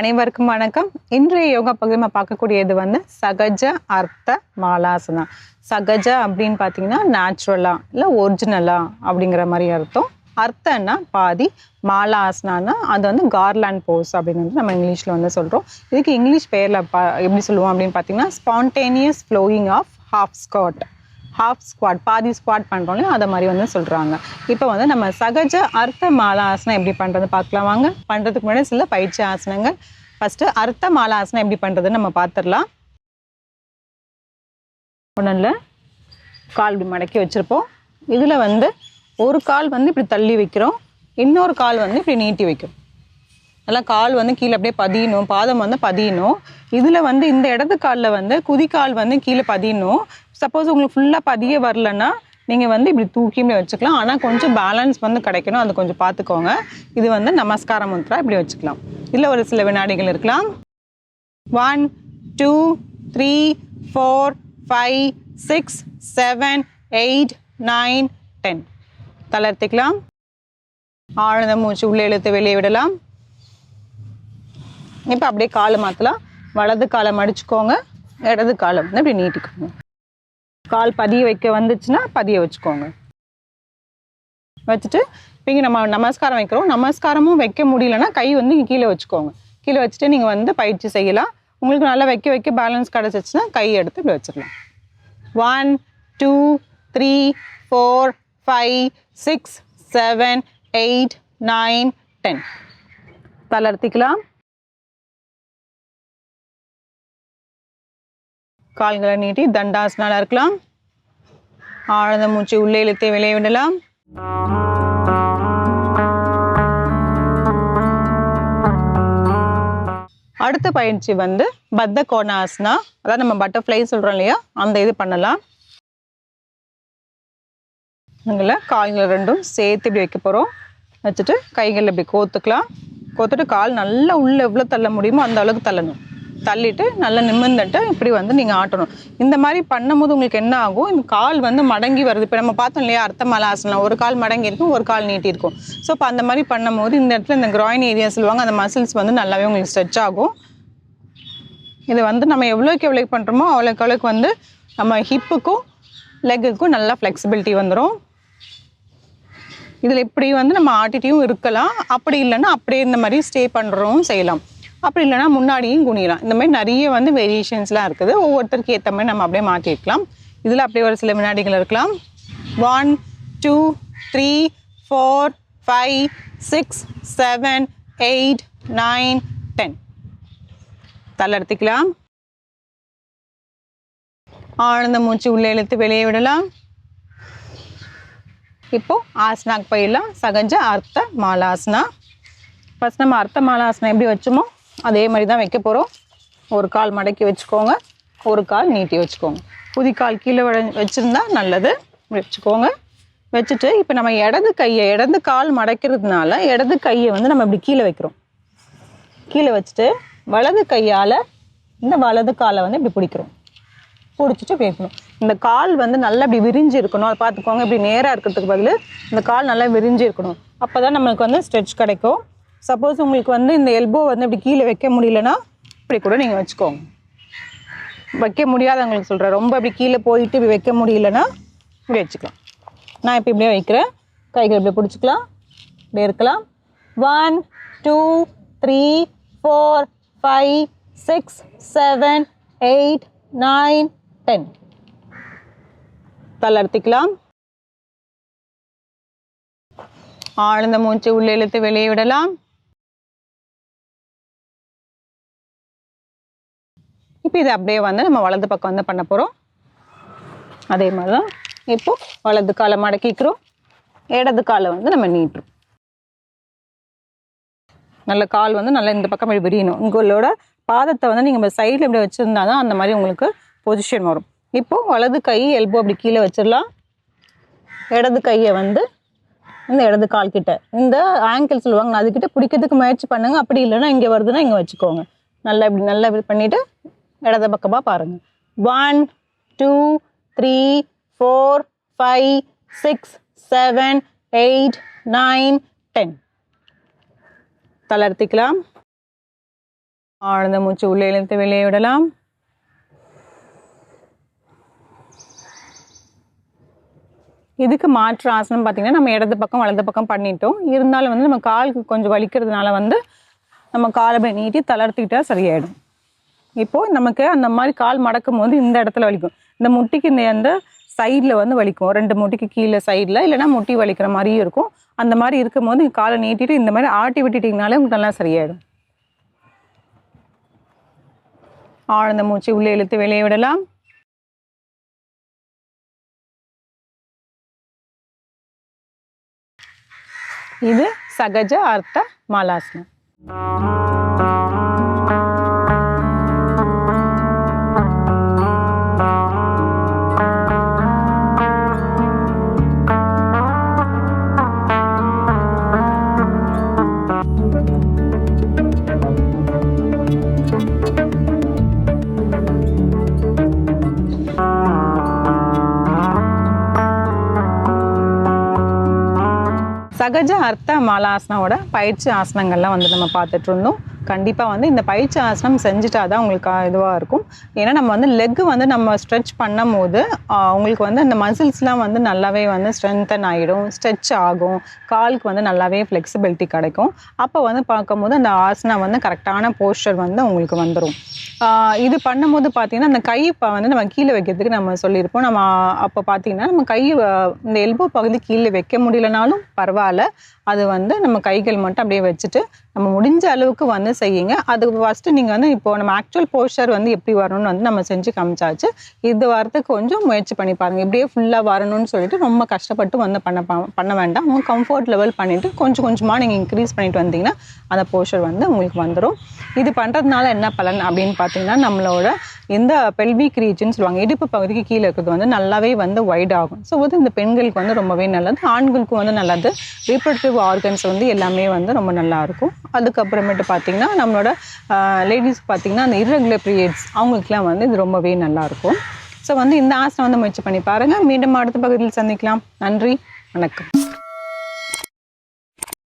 அனைவருக்கும் வணக்கம். இன்றைய யோகா பகுதி நம்ம பார்க்கக்கூடியது வந்து சகஜ அர்த்த மாலாசனா சகஜ அப்படின்னு பார்த்தீங்கன்னா நேச்சுரலா இல்லை ஒரிஜினலா அப்படிங்கிற மாதிரி அர்த்தம். அர்த்தம்னா பாதி மாலாசனானா அது வந்து கார்லாண்ட் போஸ் அப்படின்னு வந்து நம்ம இங்கிலீஷில் வந்து சொல்கிறோம் இதுக்கு இங்கிலீஷ் பேரில் பா எப்படி சொல்லுவோம் அப்படின்னு பார்த்தீங்கன்னா spontaneous flowing of half squat half squat பாதி ஸ்குவாட் பண்ணுறோம் இல்லையா அதை மாதிரி வந்து சொல்கிறாங்க இப்போ வந்து நம்ம சகஜ அர்த்த மாலாசனம் எப்படி பண்ணுறது பார்க்கலாம் வாங்க. பண்ணுறதுக்கு முன்னாடி சில பயிற்சி ஆசனங்கள். ஃபஸ்ட்டு அர்த்த மாலாசனம் எப்படி பண்ணுறதுன்னு நம்ம பார்த்துடலாம். ஒன்றும் இல்லை கால் இப்படி மடக்கி வச்சுருப்போம். இதில் வந்து ஒரு கால் வந்து இப்படி தள்ளி வைக்கிறோம். இன்னொரு கால் வந்து இப்படி நீட்டி வைக்கிறோம் நல்லா கால் வந்து கீழே அப்படியே பதியணும் பாதம் வந்து பதியணும். இதில் வந்து இந்த இடது காலில் வந்து குதிக்கால் வந்து கீழே பதியணும். சப்போஸ் உங்களுக்கு ஃபுல்லாக பதிய வரலன்னா நீங்கள் வந்து இப்படி தூக்கியுமே வச்சுக்கலாம். ஆனால் கொஞ்சம் பேலன்ஸ் வந்து கிடைக்கணும். அது கொஞ்சம் பார்த்துக்கோங்க இது வந்து நமஸ்கார முத்ரா இப்படி வச்சுக்கலாம். இதில் ஒரு சில வினாடிகள் இருக்கலாம். One two three four five six seven eight nine ten தளர்த்திக்கலாம். ஆழ்ந்த மூச்சு உள்ளே இழுத்து வெளியே விடலாம். இப்போ அப்படியே காலை மாற்றலாம் வலது காலை மடிச்சுக்கோங்க. இடது காலை வந்து அப்படி நீட்டிக்கோங்க. கால் பதிய வைக்க வந்துச்சுன்னா பதிய வச்சுக்கோங்க. வச்சுட்டு இப்போ இங்கே நம்ம நமஸ்காரம் வைக்கிறோம். நமஸ்காரமும் வைக்க முடியலன்னா கை வந்து இங்கே கீழே வச்சுக்கோங்க. கீழே வச்சுட்டு நீங்கள் வந்து பயிற்சி செய்யலாம். உங்களுக்கு நல்லா வைக்க வைக்க பேலன்ஸ் கிடச்சிச்சுன்னா கை எடுத்து இப்படி வச்சிடலாம். One two three four five six seven eight nine ten தளர்த்திக்கலாம் கால்களை நீட்டி தண்டாசனால இருக்கலாம். ஆழ்ந்த மூச்சு உள்ளே இழுத்து வெளியே விடலாம். அடுத்த பயிற்சி வந்து பத்த கோணாசனா அதாவது நம்ம பட்டர்ஃப்ளை சொல்றோம் இல்லையா அந்த இது பண்ணலாம். அதில் கால்கள் ரெண்டும் சேர்த்து இப்படி வைக்க போகிறோம் வச்சுட்டு கைகள் இப்படி கோத்துக்கலாம். கோத்துட்டு கால் நல்லா உள்ளே எவ்வளோ தள்ள முடியுமோ அந்த அளவுக்கு தள்ளணும். தள்ளிட்டு நல்லா நிமிர்ந்துட்டு இப்படி வந்து நீங்கள் ஆட்டணும். இந்த மாதிரி பண்ணும்போது உங்களுக்கு என்ன ஆகும்? இந்த கால் வந்து மடங்கி வருது. இப்போ நம்ம பார்த்தோம் இல்லையா அர்த்தமலாசனம். ஒரு கால் மடங்கி இருக்கும் ஒரு கால் நீட்டி இருக்கும். ஸோ இப்போ அந்த மாதிரி பண்ணும்போது இந்த இடத்துல இந்த groin ஏரியா சொல்லுவாங்க அந்த மசில்ஸ் வந்து நல்லாவே உங்களுக்கு ஸ்ட்ரெச் ஆகும். இது வந்து நம்ம எவ்வளோக்கு எவ்வளோக்கு பண்ணுறோமோ அவ்வளோக்கு அவ்வளோக்கு வந்து நம்ம ஹிப்புக்கும் லெக்குக்கும் நல்லா ஃப்ளெக்சிபிலிட்டி வந்துடும் இதில் இப்படி வந்து நம்ம ஆட்டிட்டையும் இருக்கலாம். அப்படி இல்லைன்னா அப்படியே இந்த மாதிரி ஸ்டே பண்ணுறவும் செய்யலாம். அப்படி இல்லைன்னா முன்னாடியும் குனியலாம். இந்த மாதிரி நிறைய வந்து வேரியேஷன்ஸ்லாம் இருக்குது. ஒவ்வொருத்தருக்கு ஏற்ற மாதிரி நம்ம அப்படியே மாற்றிருக்கலாம் இதில் அப்படியே ஒரு சில வினாடிகள் இருக்கலாம். One two three four five six seven eight nine ten தளர்த்திக்கலாம் ஆனந்த மூச்சு உள்ளே இழுத்து வெளியே விடலாம். இப்போ ஆசனாக்கு போயிடலாம். சகஜ அர்த்த மாலாசனா. ஃபஸ்ட் நம்ம அர்த்த மாலாசனம் எப்படி வச்சோமோ அதே மாதிரி தான் வைக்க போகிறோம் ஒரு கால் மடக்கி வச்சுக்கோங்க. ஒரு கால் நீட்டி வச்சுக்கோங்க. புதிக்கால் கீழே விட வச்சுருந்தா நல்லது. வச்சுக்கோங்க. வச்சுட்டு இப்போ நம்ம இடது கையை இடது கால் மடக்கிறதுனால இடது கையை வந்து நம்ம இப்படி கீழே வைக்கிறோம். கீழே வச்சுட்டு வலது கையால் இந்த வலது காலை வந்து இப்படி பிடிக்கிறோம். பிடிச்சிட்டு வைக்கணும் இந்த கால் வந்து நல்லா இப்படி விரிஞ்சு இருக்கணும். அதை பார்த்துக்கோங்க. இப்படி நேராக இருக்கிறதுக்கு பதில் இந்த கால் நல்லா விரிஞ்சு இருக்கணும். அப்போ தான் நம்மளுக்கு வந்து ஸ்ட்ரெச் கிடைக்கும். சப்போஸ் உங்களுக்கு வந்து இந்த எல்போ வந்து இப்படி கீழே வைக்க முடியலன்னா இப்படி கூட நீங்கள் வச்சுக்கோங்க. வைக்க முடியாதவங்களுக்கு சொல்கிறேன் ரொம்ப இப்படி கீழே போயிட்டு இப்படி வைக்க முடியலன்னா இப்படி வச்சுக்கலாம். நான் இப்போ இப்படியே வைக்கிறேன். கைகள் இப்படி பிடிச்சிக்கலாம். இப்படி இருக்கலாம். One two three four five six seven eight nine ten தளர்த்திக்கலாம் ஆழ்ந்த மூச்சு உள்ளே இழுத்து வெளியே விடலாம். இப்போ இது அப்படியே வந்து நம்ம வலது பக்கம் வந்து பண்ண போகிறோம் அதே மாதிரி தான் இப்போ வலது காலை மடக்கிக்கிறோம். இடது காலை வந்து நம்ம நீட்டுறோம். நல்ல கால் வந்து நல்லா இந்த பக்கம் இப்படி விரியணும். உங்களோட பாதத்தை வந்து நீங்கள் சைடில் இப்படி வச்சுருந்தா தான் அந்த மாதிரி உங்களுக்கு பொசிஷன் வரும். இப்போ வலது கை எல்போ அப்படி கீழே வச்சிடலாம். இடது கையை வந்து இந்த இடது கால் கிட்ட. இந்த ஆங்கிள் சொல்லுவாங்க அதுக்கிட்ட பிடிக்கிறதுக்கு முயற்சி பண்ணுங்க. அப்படி இல்லைன்னா இங்கே வருதுன்னா இங்கே வச்சுக்கோங்க. நல்லா இப்படி நல்லா இப்படி பண்ணிவிட்டு இடது பக்கமாக பாருங்கள் one two three four five six seven eight nine ten தளர்த்திக்கலாம் ஆழ்ந்த மூச்சு உள்ளே இழுத்து வெளியே விடலாம். இதுக்கு மாற்று ஆசனம் பார்த்தீங்கன்னா நம்ம இடது பக்கம் வலது பக்கம் பண்ணிட்டோம். இருந்தாலும் வந்து நம்ம காலுக்கு கொஞ்சம் வலிக்கிறதுனால வந்து நம்ம காலை போய் நீட்டி தளர்த்திக்கிட்டா சரியாயிடும். இப்போது நமக்கு அந்த மாதிரி கால் மடக்கும் போது இந்த இடத்துல வலிக்கும். இந்த முட்டிக்கு இந்த அந்த சைடில் வந்து வலிக்கும். ரெண்டு முட்டிக்கு கீழே சைடில் இல்லைனா முட்டி வலிக்கிற மாதிரியும் இருக்கும். அந்த மாதிரி இருக்கும் போது காலை நீட்டிட்டு இந்த மாதிரி ஆட்டி விட்டுட்டிங்கனாலே உங்களுக்கு நல்லா சரியாயிடும். ஆழ்ந்த மூச்சு உள்ளே இழுத்து வெளியே விடலாம். இது சகஜ அர்த்த மாலாசனம். சகஜ அர்த்த மாலாசனாவோட பயிற்சி ஆசனங்கள்லாம் வந்து நம்ம பார்த்துட்டு இருந்தோம் கண்டிப்பாக வந்து இந்த பயிற்சி ஆசனம் செஞ்சுட்டா தான் உங்களுக்கு இதுவாக இருக்கும். ஏன்னா நம்ம வந்து லெக் வந்து நம்ம ஸ்ட்ரெச் பண்ணும் போது உங்களுக்கு வந்து அந்த மசில்ஸ்லாம் வந்து நல்லாவே வந்து ஸ்ட்ரென்தன் ஆகிடும் ஸ்ட்ரெச் ஆகும் காலுக்கு வந்து நல்லாவே ஃப்ளெக்சிபிலிட்டி கிடைக்கும். அப்போ வந்து பார்க்கும்போது அந்த ஆசனம் வந்து கரெக்டான போஸ்டர் வந்து உங்களுக்கு வந்துடும் இது பண்ணும்போது பார்த்தீங்கன்னா அந்த கை இப்போ வந்து நம்ம கீழே வைக்கிறதுக்கு நம்ம சொல்லியிருப்போம். நம்ம அப்போ பார்த்தீங்கன்னா நம்ம கை இந்த எல்போ பகுதி கீழே வைக்க முடியலனாலும் பரவாயில்ல. அது வந்து நம்ம கைகள் மட்டும் அப்படியே வச்சுட்டு நம்ம முடிஞ்ச அளவுக்கு வந்து செய்யுங்க. அது ஃபஸ்ட்டு நீங்கள் வந்து இப்போ நம்ம ஆக்சுவல் போஸ்டர் வந்து எப்படி வரணும்னு வந்து நம்ம செஞ்சு காமிச்சாச்சு. இது வாரத்துக்கு கொஞ்சம் முயற்சி பண்ணி பாருங்கள் இப்படியே ஃபுல்லாக வரணும்னு சொல்லிட்டு ரொம்ப கஷ்டப்பட்டு வந்து பண்ண பா- பண்ண வேண்டாம். உங்கள் கம்ஃபர்ட் லெவல் பண்ணிவிட்டு கொஞ்சம் கொஞ்சமாக நீங்கள் இன்க்ரீஸ் பண்ணிட்டு வந்தீங்கன்னா அந்த போஸ்டர் வந்து உங்களுக்கு வந்துடும் இது பண்ணுறதுனால என்ன பலன் அப்படின்னு பார்த்தீங்கன்னா நம்மளோட இந்த பெல்விக் ரீஜன் சொல்லுவாங்க இடுப்பு பகுதிக்கு கீழே இருக்கிறது வந்து நல்லாவே வந்து வைட் ஆகும். ஸோ வந்து இந்த பெண்களுக்கு வந்து ரொம்பவே நல்லது ஆண்களுக்கும் வந்து நல்லது. ரீப்ரொடக்டிவ் ஆர்கன்ஸ் வந்து எல்லாமே வந்து ரொம்ப நல்லாயிருக்கும் அதுக்கப்புறமேட்டு பார்த்தீங்கன்னா நம்மளோட லேடிஸ் பார்த்திங்கன்னா அந்த இரகுலர் பீரியட்ஸ் அவங்களுக்குலாம் வந்து இது ரொம்பவே நல்லாயிருக்கும் ஸோ வந்து இந்த ஆசனம் வந்து முயற்சி பண்ணி பாருங்கள் மீண்டும் அடுத்த பகுதியில் சந்திக்கலாம். நன்றி வணக்கம்.